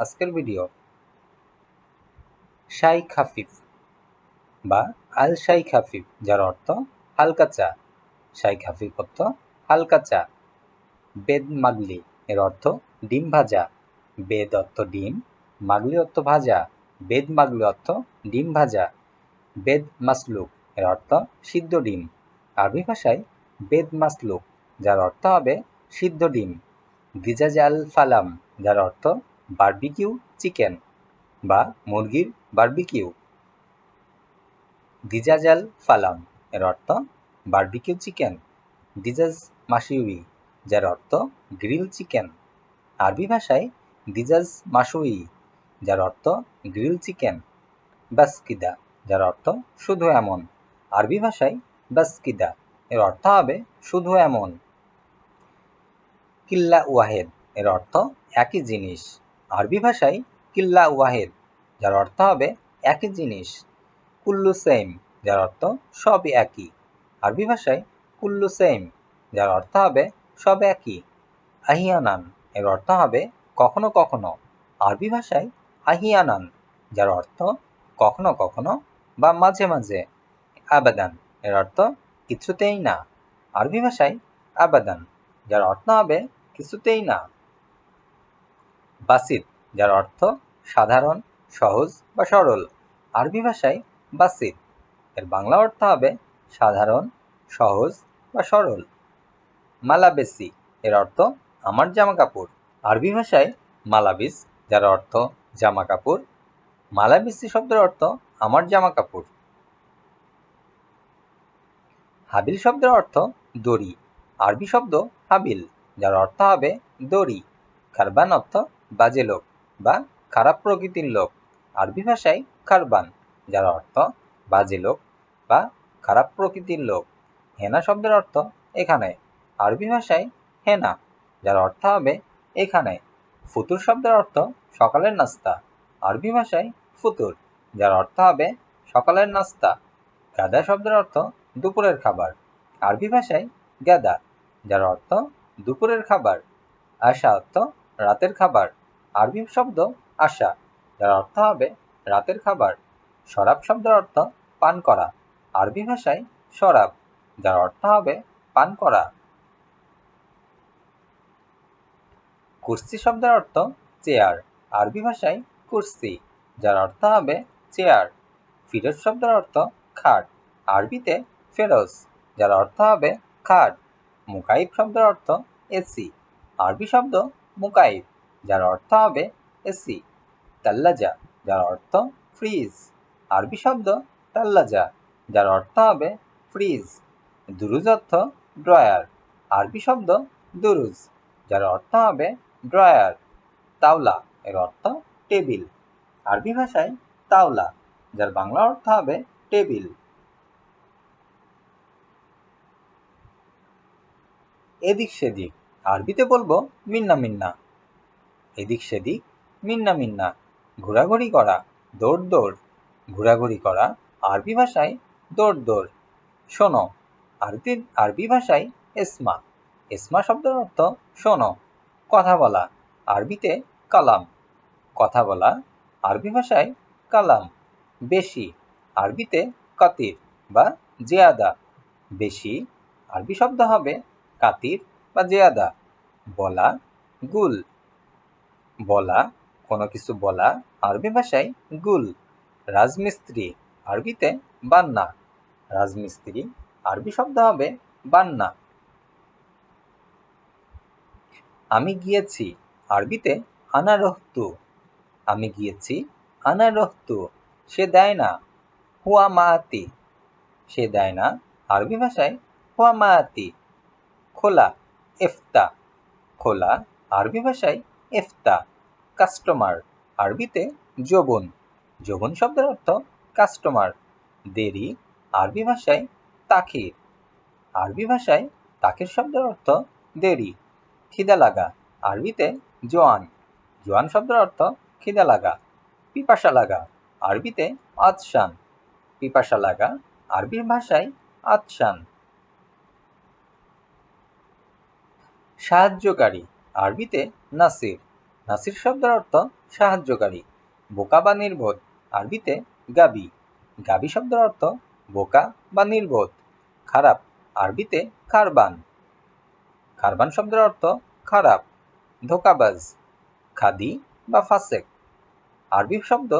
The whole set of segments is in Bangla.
আজকের ভিডিও শাই খাফিফ বা আল শাই খাফিফ, যার অর্থ হালকা চা। শাই খাফিফ অর্থ হালকা চা। বেদ মাগলি, এর অর্থ ডিম ভাজা। বেদ অর্থ ডিম, মাগলি অর্থ ভাজা। বেদ মাগলি অর্থ ডিম ভাজা। বেদ মাসলুক, এর অর্থ সিদ্ধ ডিম। আরবি ভাষায় বেদ মাসলুক, যার অর্থ হবে সিদ্ধ ডিম। গিজাজ আল ফালাম, যার অর্থ বারবিকিউ চিকেন বা মুরগির বারবিকিউ। গিজাজ আল ফালাম, এর অর্থ বারবিকিউ চিকেন। দিজাজ মাসিউই যার অর্থ গ্রিল চিকেন। আরবি ভাষায় দিজাজ মাসুই যার অর্থ গ্রিল চিকেন। বাসকিদা, যার অর্থ শুধু এমন। আরবি ভাষায় বাসকিদা, এর অর্থ হবে শুধু এমন। কিল্লা ওয়াহেদ, এর অর্থ একই জিনিস। আরবি ভাষায় কিল্লা ওয়াহেদ, যার অর্থ হবে একই জিনিস। কুল্লু সেম যার অর্থ সব একই। আরবি ভাষায় কুল্লু সেম যার অর্থ হবে সব একই। আহিয়ানান, এর অর্থ হবে কখনো কখনো। আরবি ভাষায় আহিয়ানান, যার অর্থ কখনো কখনো বা মাঝে মাঝে। আবাদান, এর অর্থ কিছুতেই না। আরবি ভাষায় আবাদান, যার অর্থ হবে কিছুতেই না। বাসিত যার অর্থ সাধারণ, সহজ বা সরল। আরবি ভাষায় বাসিত এর বাংলা অর্থ হবে সাধারণ, সহজ বা সরল। মালাবেসি এর অর্থ আমার জামা কাপড় আরবি ভাষায় মালাবিস যার অর্থ জামা কাপড় মালাবিসি শব্দের অর্থ আমার জামা কাপড় হাবিল শব্দের অর্থ দড়ি। আরবি শব্দ হাবিল, যার অর্থ হবে দড়ি। খারবান অর্থ বাজে লোক বা খারাপ প্রকৃতির লোক। আরবি ভাষায় খারবান, যার অর্থ বাজে লোক বা খারাপ প্রকৃতির লোক। হেনা শব্দের অর্থ এখানে। আরবি ভাষায় হেনা, যার অর্থ হবে এখানে। ফুতুর শব্দের অর্থ সকালের নাস্তা। আরবি ভাষায় ফুতুর, যার অর্থ হবে সকালের নাস্তা। গাদা শব্দের অর্থ দুপুরের খাবার। আরবি ভাষায় গাদা, যার অর্থ দুপুরের খাবার। আশা অর্থ রাতের খাবার। আরবি শব্দ আশা, যার অর্থ হবে রাতের খাবার। শরাব শব্দের অর্থ পান করা। আরবি ভাষায় শরাব, যার অর্থ হবে পান করা। কুর্সি শব্দের অর্থ চেয়ার। আরবি ভাষায় কুর্সি, যার অর্থ হবে চেয়ার। ফিরোজ শব্দের অর্থ খাট। আরবিতে ফেরোজ, যার অর্থ হবে খাট। মুকাইব শব্দের অর্থ এসি। আরবি শব্দ মুকাইব। যার অর্থ হবে এসি। তাল্লাজা, যার অর্থ ফ্রিজ। আরবি শব্দ তাল্লাজা, যার অর্থ হবে ফ্রিজ। দুরুজ অর্থ ড্রয়ার। আরবি শব্দ দুরুজ, যার অর্থ হবে ড্রয়ার। তাওলা, এর অর্থ টেবিল। আরবি ভাষায় তাওলা, যার বাংলা অর্থ হবে টেবিল। এদিক সেদিক, আরবিতে বলব মিন্না মিন্না। এদিক সেদিক মিন্না মিন্না। ঘোরাঘুরি করা, দৌড় দৌড়। ঘোরাঘুরি করা, আরবি ভাষায় দৌড় দৌড়। শোনো আরবি আরবি ভাষায় এসমা এসমা শব্দের অর্থ শোনো, কথা বলা, আরবিতে কালাম। কথা বলা, আরবি ভাষায় কালাম। বেশি, আরবিতে কাতির বা জেয়াদা। বেশি, আরবি শব্দ হবে কাতির বা জেয়াদা। বলা, গুল বলা, কোনো কিছু বলা আরবি ভাষায় গুল, রাজমিস্ত্রি আরবিতে বান্না। রাজমিস্ত্রি আরবি শব্দ হবে বান্না। আমি গিয়েছি আরবিতে আনা রহতু আমি গিয়েছি আনা রহতু সে দেয় না হুয়া মায়াতি সে দেয় না আরবি ভাষায় হুয়া মায়াতি খোলা, এফতা। খোলা, আরবি ভাষায় এফতা। কাস্টমার আরবিতে যৌবন। যৌবন শব্দের অর্থ কাস্টমার দেরি, আরবি ভাষায় তাখির। আরবি ভাষায় তাখির শব্দের অর্থ দেরি, খিদা লাগা। আরবিতে জোয়ান জোয়ান শব্দের অর্থ খিদা লাগা, পিপাসা লাগা। আরবিতে আতশান, পিপাসা লাগা। আরবি ভাষায় আতশান। সাহায্যকারী, আরবিতে নাসির। নাসির শব্দের অর্থ সাহায্যকারী, বোকা বা নির্বোধ, আরবিতে গাবি। গাবি শব্দের অর্থ বোকা বা নির্বোধ, খারাপ, আরবিতে কারবান কারবান শব্দের অর্থ খারাপ, ধোকাবাজ, খাদি বা ফাসেক। আরবি শব্দ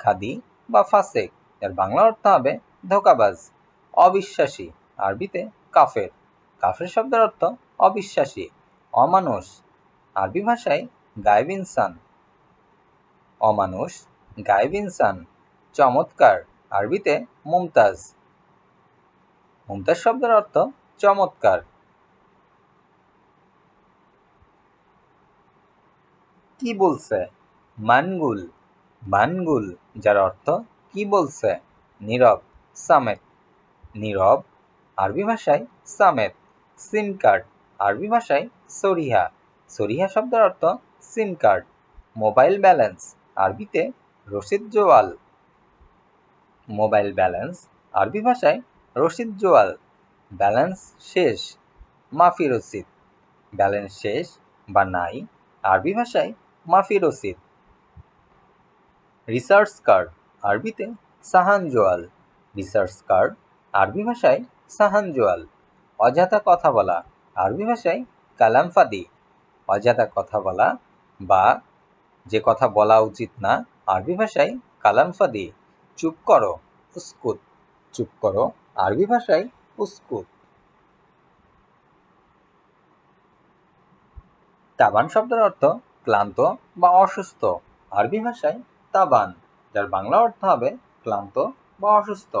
খাদি বা ফাসেক, এর বাংলা অর্থ হবে ধোকাবাজ, অবিশ্বাসী, আরবিতে কাফের। কাফের শব্দের অর্থ অবিশ্বাসী, অমানুষ। আরবি ভাষায় গায়েব ইনসান অমানুষ গায়েব ইনসান চমৎকার, আরবিতে মুমতাজ। মুমতাজ শব্দের অর্থ চমৎকার। কি বলছে? মানগুল। মানগুল, যার অর্থ কি বলছে? নীরব সামেত নীরব, আরবি ভাষায় সামেত সিম কার্ড, আরবি ভাষায় সরিহা। সরিহা শব্দের অর্থ সিম কার্ড, মোবাইল ব্যালেন্স, আরবিতে রশিদ জোয়াল। মোবাইল ব্যালেন্স, আরবি ভাষায় রশিদ জোয়াল। ব্যালেন্স শেষ, মাফি রসিদ। ব্যালেন্স শেষ বা নাই, আরবি ভাষায় মাফি রসিদ। রিসার্চ কার্ড, আরবিতে সাহান জোয়াল। রিসার্চ কার্ড, আরবি ভাষায় সাহান জোয়াল। অযথা কথা বলা, আরবি ভাষায় কালাম ফাদি অযথা কথা বলা বা যে কথা বলা উচিত না, আরবি ভাষায় কালাম ফাদি, চুপ করো, উস্কুত। চুপ করো, আরবি ভাষায় উস্কুত। তাবান শব্দের অর্থ ক্লান্ত বা অসুস্থ। আরবি ভাষায় তাবান, যার বাংলা অর্থ হবে ক্লান্ত বা অসুস্থ।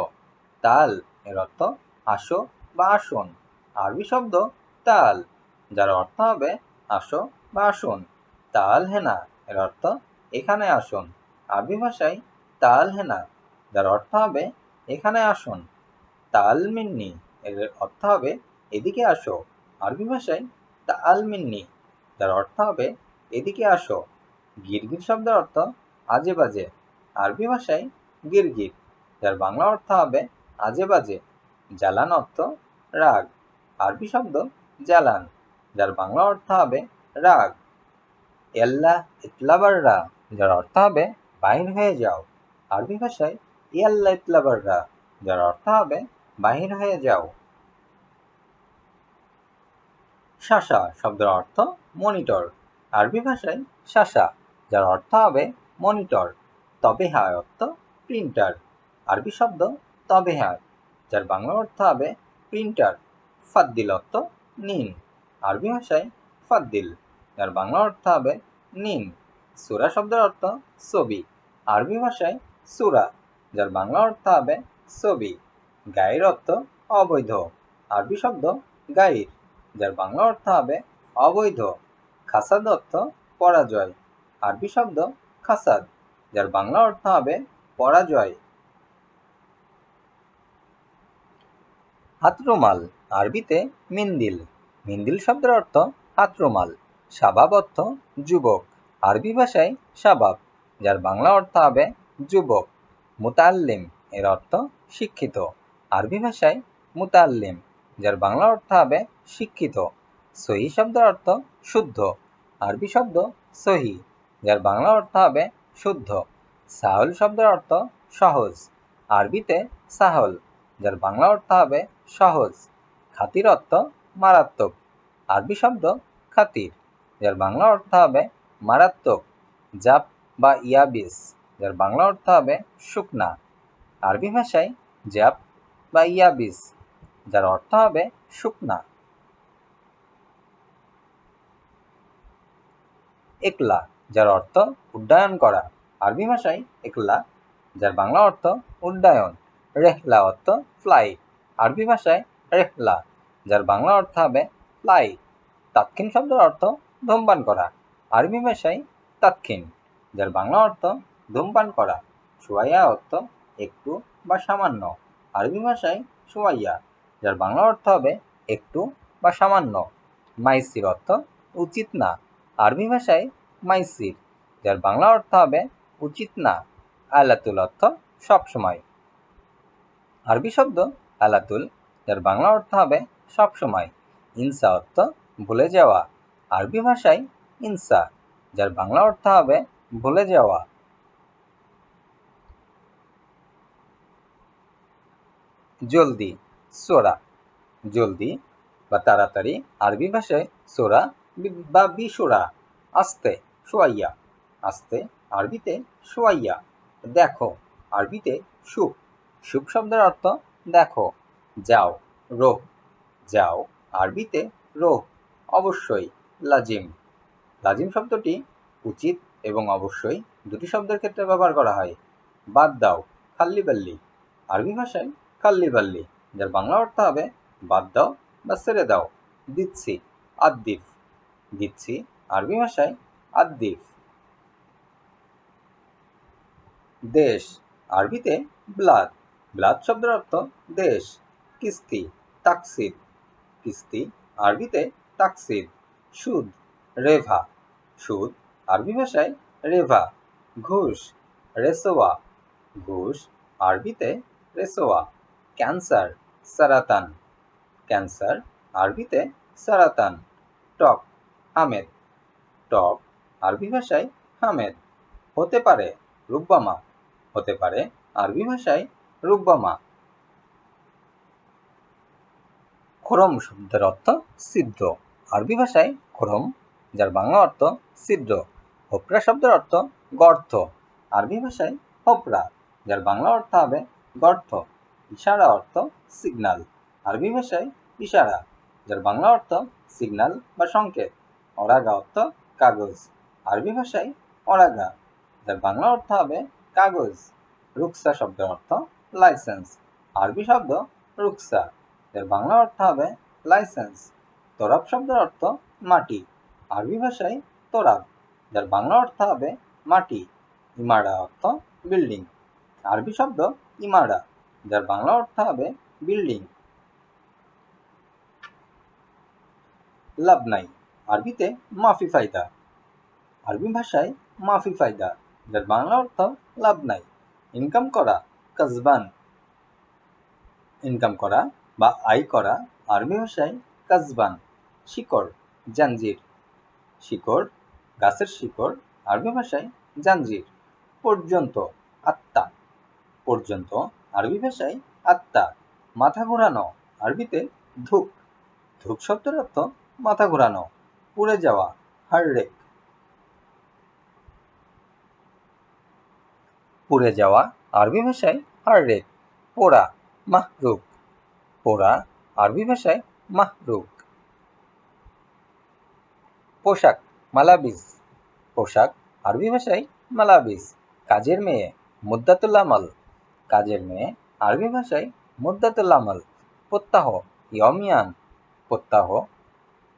তাল এর অর্থ আসো বা আসুন। আরবি শব্দ তাল, যার অর্থ হবে আসো বা আসুন। তাল হেনা এর অর্থ এখানে আসুন। আরবি ভাষায় তাল হেনা যার অর্থ হবে এখানে আসুন। তাল মিন্নি, এর অর্থ হবে এদিকে আসো। আরবি ভাষায় তাল মিন্নি, যার অর্থ হবে এদিকে আসো। গিরগির শব্দের অর্থ আজে বাজে। আরবি ভাষায় গিরগির, যার বাংলা অর্থ হবে আজে বাজে। জ্বালান অর্থ রাগ। আরবি শব্দ জ্বালান, যার বাংলা অর্থ হবে রাগ। এল্লা ইতলাবাররা, যার অর্থ হবে, বাহির হয়ে যাও। আরবি ভাষায় ইয়াল্লা ইতলাবাররা, যার অর্থ হবে, বাহির হয়ে যাও। শাসা শব্দের অর্থ মনিটর। আরবি ভাষায়, শাসা, যার অর্থ হবে, মনিটর। তবেহায় অর্থ প্রিন্টার। আরবি শব্দ তবেহায় যার বাংলা অর্থ হবে প্রিন্টার। ফাদ্দিল অর্থ নিন। আরবি ভাষায়, ফাদ্দিল। যার বাংলা অর্থ হবে নিন সুরা শব্দের অর্থ ছবি। আরবি ভাষায় সুরা, যার বাংলা অর্থ হবে ছবি। গায়ের অর্থ অবৈধ। আরবি শব্দ গাইর যার বাংলা অর্থ হবে অবৈধ। খাসাদ অর্থ পরাজয়। আরবি শব্দ খাসাদ, যার বাংলা অর্থ হবে পরাজয়। হাতরুমাল, আরবিতে মিন্দিল। মিন্দিল শব্দের অর্থ হাতরুমাল। শাবাব অর্থ যুবক। আরবি ভাষায় শাবাব যার বাংলা অর্থ হবে যুবক। মুতাল্লিম এর অর্থ শিক্ষিত। আরবি ভাষায় মুতাল্লিম, যার বাংলা অর্থ হবে শিক্ষিত। সহি শব্দের অর্থ শুদ্ধ। আরবি শব্দ সহি, যার বাংলা অর্থ হবে শুদ্ধ। সাহল শব্দের অর্থ সহজ। আরবিতে সাহল, যার বাংলা অর্থ হবে সহজ। খাতির অর্থ মারাত্মক। আরবি শব্দ খাতির। যার বাংলা অর্থ হবে মারাত্মক, জাপ বা ইয়াবিস, যার বাংলা অর্থ হবে শুকনা। আরবি ভাষায় জাপ বা ইয়াবিস, যার অর্থ হবে শুকনা। একলা, যার অর্থ উড্ডয়ন করা। আরবি ভাষায় একলা, যার বাংলা অর্থ উড্ডয়ন। রেহলা অর্থ ফ্লাইট আরবি ভাষায় রেহলা, যার বাংলা অর্থ হবে ফ্লাইট তাৎক্ষিণ শব্দের অর্থ ধূমপান করা। আরবি ভাষায় তাৎক্ষিণ, যার বাংলা অর্থ ধূমপান করা। সোয়াইয়া অর্থ একটু বা সামান্য। আরবি ভাষায় সোয়াইয়া, যার বাংলা অর্থ হবে একটু বা সামান্য। মাইসির অর্থ উচিত না। আরবি ভাষায় মাইসির, যার বাংলা অর্থ হবে উচিত না। আলাতুল অর্থ সবসময় আরবি শব্দ আলাতুল, যার বাংলা অর্থ হবে সবসময় ইনসা অর্থ ভুলে যাওয়া। আরবি ভাষায় ইনসা যার বাংলা অর্থ হবে ভুলে যাওয়া। জলদি, সোরা। জলদি বা তাড়াতাড়ি আরবি ভাষায় সোরা বি- বিসোরা আস্তে, সোয়াইয়া। আস্তে, আরবিতে সোয়াইয়া। দেখো, আরবিতে সুখ সুখ শব্দের অর্থ দেখো, যাও, রোহ। যাও, আরবিতে রোহ। অবশ্যই। লাজিম। লাজিম শব্দটি উচিত এবং অবশ্যই দুটি শব্দের ক্ষেত্রে ব্যবহার করা হয়। বাদ দাও, খাল্লি বাল্লি। আরবি ভাষায় খাল্লি বাল্লি, যার বাংলা অর্থ হবে বাদ দাও বা ছেড়ে দাও, দিচ্ছি আদ্দিফ দিচ্ছি, আরবি ভাষায় আদ্দিফ দেশ, আরবিতে ব্লাদ। ব্লাদ শব্দের অর্থ দেশ, কিস্তি, তাকসিদ। কিস্তি, আরবিতে তাকসিদ। সুদ, রেভা, সুদ, আরবি ভাষায় রেভা, ঘুষ, রেসোয়া, ঘুষ, আরবিতে রেসোয়া, ক্যান্সার, সারাতান, ক্যান্সার, আরবিতে সারাতান, টক, হামেদ, টক, আরবি ভাষায় হামেদ, হতে পারে রুব্বামা, হতে পারে আরবি ভাষায় রুব্বামা। খোরম শব্দের অর্থ ছিদ্র। আরবি ভাষায় খোরম, যার বাংলা অর্থ ছিদ্র। হোপরা শব্দের অর্থ গর্ত। আরবি ভাষায় হোপরা, যার বাংলা অর্থ হবে গর্ত। ইশারা অর্থ সিগনাল আরবি ভাষায় ইশারা, যার বাংলা অর্থ সিগনাল বা সংকেত। অরাগা অর্থ কাগজ। আরবি ভাষায় অরাগা, যার বাংলা অর্থ হবে কাগজ। রুকসা শব্দের অর্থ লাইসেন্স আরবি শব্দ রুকসা, যার বাংলা অর্থ হবে লাইসেন্স তোরাব শব্দের অর্থ মাটি। আরবি ভাষায় তোরাব, যার বাংলা অর্থ হবে মাটি। ইমারা অর্থ বিল্ডিং। আরবি শব্দ ইমারা, যার বাংলা অর্থ হবে বিল্ডিং। লাভ নাই আরবিতে মাফি ফায়দা। আরবি ভাষায় মাফি ফায়দা, যার বাংলা অর্থ লাভ নাই ইনকাম করা, কাজবান। ইনকাম করা বা আয় করা, আরবি ভাষায় কাজবান। শিকড়, জাঞ্জির। শিকড়, গাছের শিকড়, আরবি ভাষায় জাঞ্জির। পর্যন্ত আত্মা। পর্যন্ত আরবি ভাষায় আত্মা। মাথা ঘোরানো, আরবিতে ধুক ধুক শব্দের অর্থ মাথা ঘোরানো, পুড়ে যাওয়া হাররেক পুড়ে যাওয়া, আরবি ভাষায় হাররেক পোড়া, মাহরুক। পোড়া, আরবি ভাষায় মাহরুক। পোশাক মালাবিস পোশাক, আরবি ভাষায় মালাবিস কাজের মেয়ে মুদ্দাতুল আমাল। কাজের মেয়ে, আরবি ভাষায় মুদ্দাতুল আমাল, প্রত্যাহ ইয়মিয়ান প্রত্যাহ,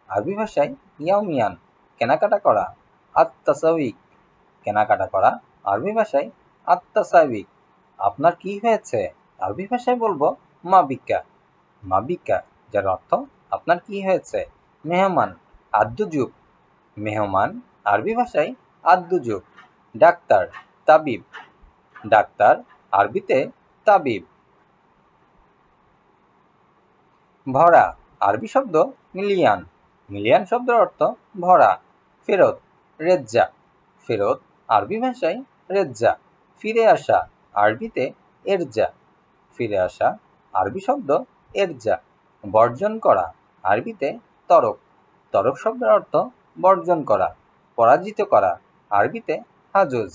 আরবি ভাষায় ইয়মিয়ান কেনাকাটা করা আত্মাসাবিক কেনাকাটা করা, আরবি ভাষায় আত্মাসাবিক আপনার কি হয়েছে? আরবি ভাষায় বলব মা বিক্কা মা বিক্কা যার অর্থ আপনার কি হয়েছে? মেহমান, আদ্যযুগ। মেহমান, আরবি ভাষায় আদ্যযুগ ডাক্তার, তাবিব। ডাক্তার, আরবিতে তাবিব। ভরা, আরবি শব্দ মিলিয়ান। মিলিয়ান শব্দের অর্থ ভরা, ফেরত, রেজ্জা। ফেরত, আরবি ভাষায় রেজ্জা। ফিরে আসা, আরবিতে এরজা। ফিরে আসা, আরবি শব্দ এরজা। বর্জন করা, আরবিতে তরক। তরক শব্দের অর্থ বর্জন করা, পরাজিত করা, আরবিতে হাজজ,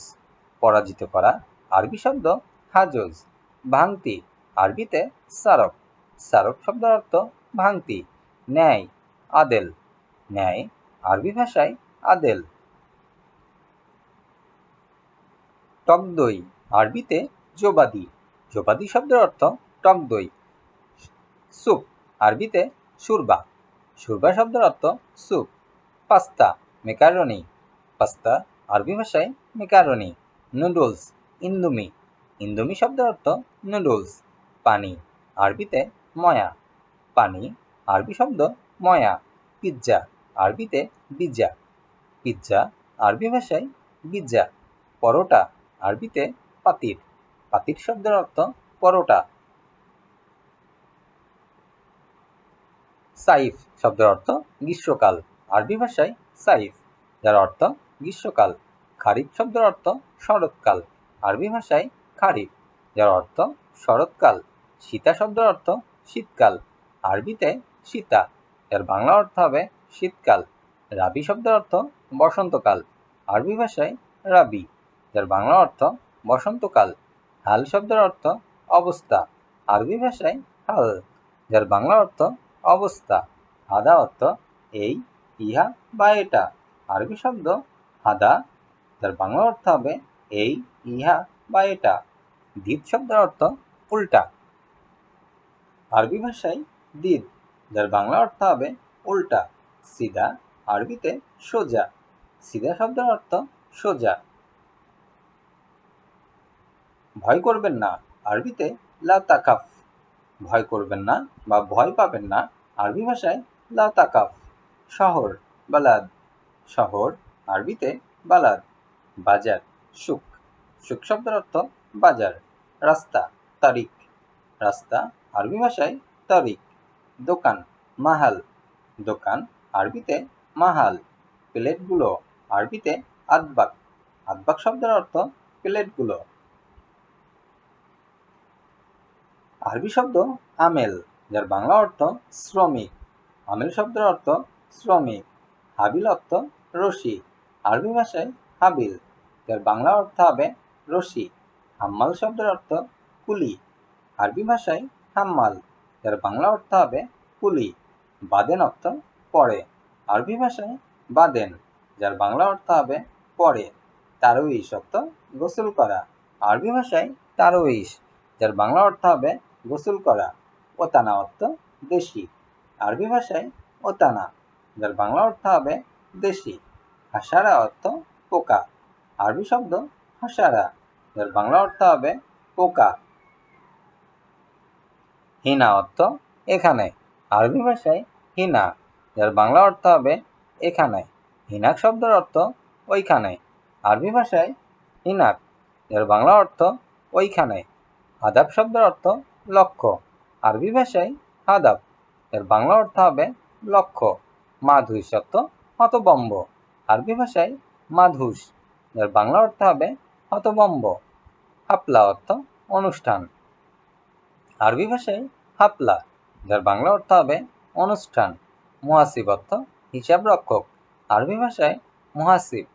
পরাজিত করা, আরবি শব্দ হাজজ ভাঙতি আরবিতে সারক সারক শব্দের অর্থ ভাঙতি ন্যায়, আদেল, ন্যায়, আরবি ভাষায় আদেল। টক দই আরবিতে জোবাদি জোবাদি শব্দের অর্থ টক দই স্যুপ আরবিতে সুরবা সুরবা শব্দের অর্থ স্যুপ পাস্তা মেকারনি পাস্তা আরবি ভাষায় মেকারনি নুডলস ইন্দুমি। ইন্দুমি শব্দের অর্থ নুডলস পানি। আরবিতে ময়া। পানি, আরবি শব্দ ময়া। পিৎজা আরবিতে বিজা পিৎজা আরবি ভাষায় বিজা পরোটা, আরবিতে পাতির। পাতির শব্দের অর্থ পরোটা। সাইফ শব্দের অর্থ গ্রীষ্মকাল। আরবি ভাষায় সাইফ, যার অর্থ গ্রীষ্মকাল। খারিফ শব্দের অর্থ শরৎকাল। আরবি ভাষায় খারিফ, যার অর্থ শরৎকাল। সীতা শব্দের অর্থ শীতকাল। আরবিতে সীতা, যার বাংলা অর্থ হবে শীতকাল। রাবি শব্দের অর্থ বসন্তকাল। আরবি ভাষায় রাবি, যার বাংলা অর্থ বসন্তকাল। হাল শব্দের অর্থ অবস্থা। আরবি ভাষায় হাল, যার বাংলা অর্থ অবস্থা। আদা অর্থ এই ইহা বা এটা। আরবি শব্দ হাদা, যার বাংলা অর্থ হবে এই, ইহা বা এটা। দ্বীপ শব্দের অর্থ উল্টা। আরবি ভাষায় দিদ যার বাংলা অর্থ হবে উল্টা। সিদা, আরবিতে সোজা। সিদা শব্দের অর্থ সোজা। ভয় করবেন না, আরবিতে লা ভয় করবেন না বা ভয় পাবেন না, আরবি ভাষায় লা শহর, বালাদ। শহর, আরবিতে বালাদ। বাজার, সুখ। সুখ শব্দের অর্থ বাজার, রাস্তা, তারিখ। রাস্তা, আরবি ভাষায় তারিখ। দোকান, মাহাল। দোকান, আরবিতে মাহাল। প্লেটগুলো, আরবিতে আদবাক। আদবাক শব্দের অর্থ প্লেটগুলো। আরবি শব্দ আমেল, যার বাংলা অর্থ শ্রমিক। আমেল শব্দের অর্থ শ্রমিক। হাবিল অর্থ রশি আরবি ভাষায় হাবিল, যার বাংলা অর্থ হবে রশি হাম্মাল শব্দের অর্থ কুলি। আরবি ভাষায় হাম্মাল, যার বাংলা অর্থ হবে কুলি। বাদেন অর্থ পরে আরবি ভাষায় বাদেন, যার বাংলা অর্থ হবে পরে তারুইশ অর্থ গোসল করা। আরবি ভাষায় তারুইশ যার বাংলা অর্থ হবে গোসল করা। ওতানা অর্থ দেশি। আরবি ভাষায় ওতানা। যার বাংলা অর্থ হবে দেশি হাসারা অর্থ পোকা। আরবি শব্দ হাসারা, যার বাংলা অর্থ হবে পোকা। হিনা অর্থ এখানে, আরবি ভাষায় হিনা, যার বাংলা অর্থ হবে এখানে। হিনাক শব্দের অর্থ ওইখানে, আরবি ভাষায় হিনাক, যার বাংলা অর্থ ওইখানে। আদাব শব্দের অর্থ লক্ষ্য, আরবি ভাষায় আদাব এর বাংলা অর্থ হবে লক্ষ্য। মাধুস অর্থ হতবম্ব। আরবি ভাষায় মাধুস, যার বাংলা অর্থ হবে হতবম্ব। হাপলা অর্থ অনুষ্ঠান। আরবি ভাষায় হাপলা, যার বাংলা অর্থ হবে অনুষ্ঠান। মুহাসিব অর্থ হিসাব রক্ষক। আরবি ভাষায় মুহাসিব,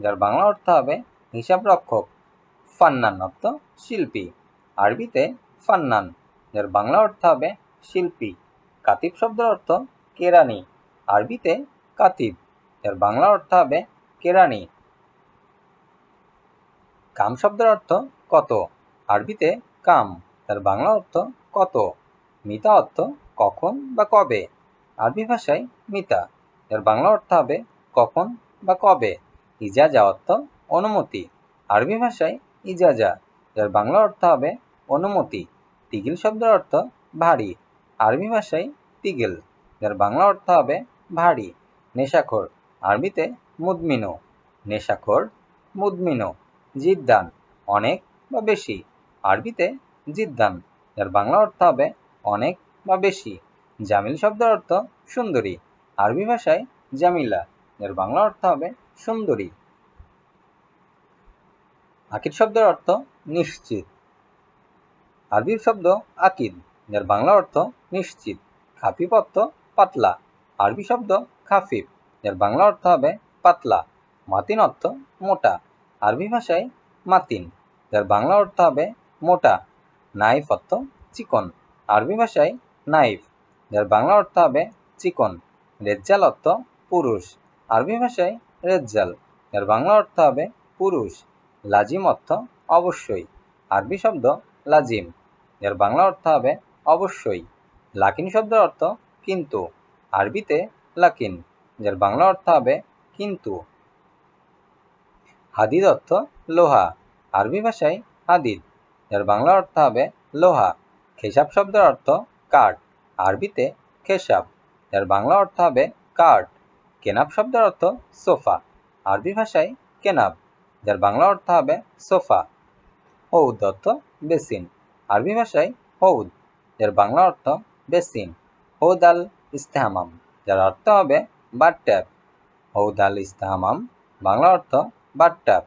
যার বাংলা অর্থ হবে হিসাব রক্ষক। ফান্নান অর্থ শিল্পী। আরবিতে ফান্নান, যার বাংলা অর্থ হবে শিল্পী। কাতিব শব্দের অর্থ কেরানি। আরবিতে কাতিব, যার বাংলা অর্থ হবে কেরানি। কাম শব্দের অর্থ কত? আরবিতে কাম তার বাংলা অর্থ কত? মিতা অর্থ কখন বা কবে? আরবি ভাষায় মিতা এর বাংলা অর্থ হবে কখন বা কবে? ইজাজা অর্থ অনুমতি। আরবি ভাষায় ইজাজা, যার বাংলা অর্থ হবে অনুমতি। তিগিল শব্দের অর্থ ভারী। আরবি ভাষায় তিগিল, যার বাংলা অর্থ হবে ভারী, নেশাখোর। আরবিতে মুদমিনো নেশাখোর মুদমিনো জিদ্দান, অনেক বা বেশি। আরবিতে জিদ্দান, যার বাংলা অর্থ হবে অনেক বা বেশি। জামিল শব্দের অর্থ সুন্দরী। আরবি ভাষায় জামিলা, যার বাংলা অর্থ হবে সুন্দরী। আকিদ শব্দের অর্থ নিশ্চিত। আরবির শব্দ আকিদ, যার বাংলা অর্থ নিশ্চিত। খাফিফ অর্থ পাতলা। আরবি শব্দ খাফিফ, যার বাংলা অর্থ হবে পাতলা। মাতিন অর্থ মোটা। আরবি ভাষায় মাতিন, যার বাংলা অর্থ হবে মোটা। নাইফ অর্থ চিকন। আরবি ভাষায় নাইফ, যার বাংলা অর্থ হবে চিকন। রেজ্জাল অর্থ পুরুষ। আরবি ভাষায় রেজ্জাল, যার বাংলা অর্থ হবে পুরুষ। লাজিম অর্থ অবশ্যই। আরবি শব্দ লাজিম, যার বাংলা অর্থ হবে অবশ্যই। লাকিন শব্দের অর্থ কিন্তু। আরবিতে লাকিন, যার বাংলা অর্থ হবে কিন্তু। হাদিদ অর্থ লোহা, আরবি ভাষায় হাদিদ, যার বাংলা অর্থ হবে লোহা। খেসাব শব্দের অর্থ কাঠ, আরবিতে খেসাব, যার বাংলা অর্থ হবে কাঠ। কেনাব শব্দের অর্থ সোফা, আরবি ভাষায় কেনাব, যার বাংলা অর্থ হবে সোফা। হৌদ অর্থ বেসিন, আরবি ভাষায় হৌদ যার বাংলা অর্থ বেসিন। হৌদ আল ইস্তেহামাম, যার অর্থ হবে বাট ট্যাপ। হৌদ আল ইস্তেহামাম, বাংলা অর্থ বাথটাব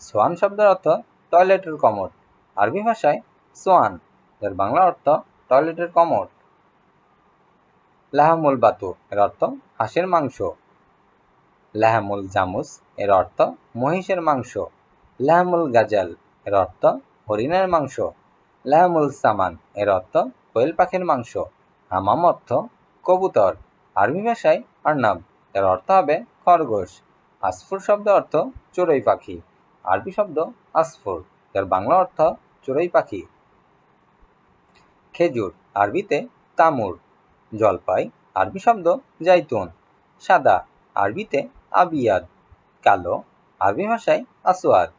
সোয়ান শব্দের অর্থ টয়লেটের কমোড। আরবি ভাষায় সোয়ান, যার বাংলা অর্থ টয়লেটের কমোড। লাহামুল বাতু, এর অর্থ হাঁসের মাংস। লাহামুল জামুস, এর অর্থ মহিষের মাংস। লাহামুল গাজাল, এর অর্থ হরিণের মাংস। লাহামুল সামান, এর অর্থ কোয়েল পাখির মাংস। হামাম অর্থ কবুতর। আরবি ভাষায় আর্নাব এর অর্থ হবে খরগোশ। আসফুর শব্দ অর্থ চড়ুই পাখি। আরবি শব্দ আসফুর। যার বাংলা অর্থ চড়ুই পাখি। খেজুর, আরবিতে তামুর। জলপাই, আরবি শব্দ জাইতুন। সাদা, আরবিতে আবিয়াদ কালো, আরবি ভাষায় আসওয়াদ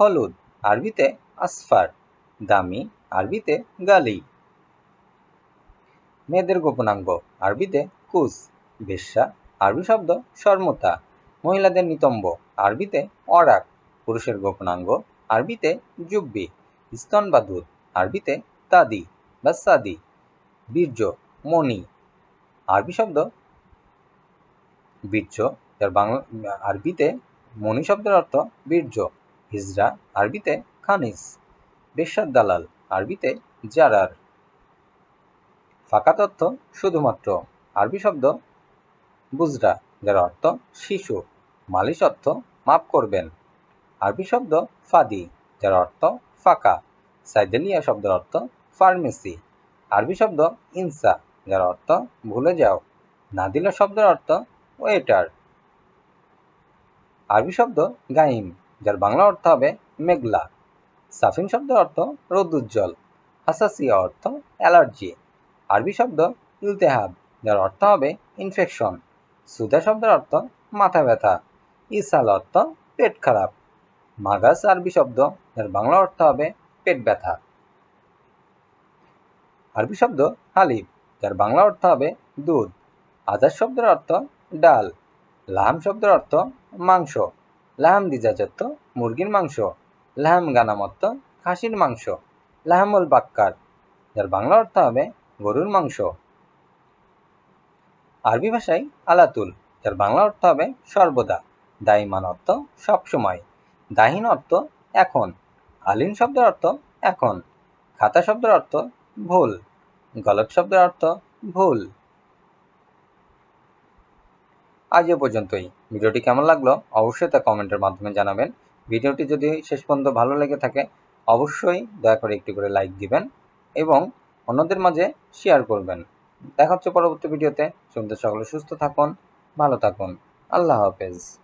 হলুদ, আরবিতে আসফার। দামি, আরবিতে গালি। মেয়েদের গোপনাঙ্গ। আরবিতে কুস, বেশ্যা, আরবি শব্দ শর্মতা। মহিলাদের নিতম্ব, আরবিতে অরাক, পুরুষের গোপনাঙ্গ, আরবিতে জুব্বি স্তনবাদুর আরবিতে তাদি বা সাদি, বীর্য, মণি। আরবি শব্দ বীর্য, যার বাংলা, আরবিতে মণি শব্দের অর্থ বীর্য, হিজরা, আরবিতে খানিস বেশ্যার দালাল, আরবিতে জারার। ফাঁকা তথ্য শুধুমাত্র আরবি শব্দ। বুজরা, যার অর্থ শিশু। মালিশ অর্থ মাফ করবেন। আরবি শব্দ ফাদি, যার অর্থ ফাঁকা। সাইদেলিয়া শব্দের অর্থ ফার্মেসি। আরবি শব্দ ইনসা, যার অর্থ ভুলে যাও। নাদিলা শব্দের অর্থ ওয়েটার। আরবি শব্দ গাইম, যার বাংলা অর্থ হবে মেঘলা। সাফিন শব্দের অর্থ রোদুজ্জ্বল হাসাসিয়া অর্থ অ্যালার্জি। আরবি শব্দ ইলতেহাব যার অর্থ হবে ইনফেকশন সুদা শব্দের অর্থ মাথা ব্যথা। ইসাল অর্থ পেট খারাপ। মাগাস আরবি শব্দ, যার বাংলা অর্থ হবে পেট ব্যথা। আরবি শব্দ হালিব যার বাংলা অর্থ হবে দুধ। আজাদ শব্দের অর্থ ডাল। লাহাম শব্দের অর্থ মাংস। লাহাম দিজাজত্ব মুরগির মাংস। লাহাম গানামত্ত খাসির মাংস। লাহামুল বাক্কার, যার বাংলা অর্থ হবে গরুর মাংস। আরবি ভাষায় আলাতুল, যার বাংলা অর্থ হবে সর্বদা। দাইমান অর্থ সবসময়। দাহিন অর্থ এখন। আলিন শব্দের অর্থ এখন। খাতা শব্দের অর্থ ভুল। গলত শব্দের অর্থ ভুল। আজ এ পর্যন্তই। ভিডিওটি কেমন লাগল অবশ্যই তা কমেন্টের মাধ্যমে জানাবেন। ভিডিওটি যদি শেষ পর্যন্ত ভালো লেগে থাকে, অবশ্যই দয়া করে একটি করে লাইক দিবেন এবং অন্যদের মাঝে শেয়ার করবেন। দেখা হচ্ছে পরবর্তী ভিডিওতে। সন্ধ্যা সকলে সুস্থ থাকুন, ভালো থাকুন। আল্লাহ হাফেজ।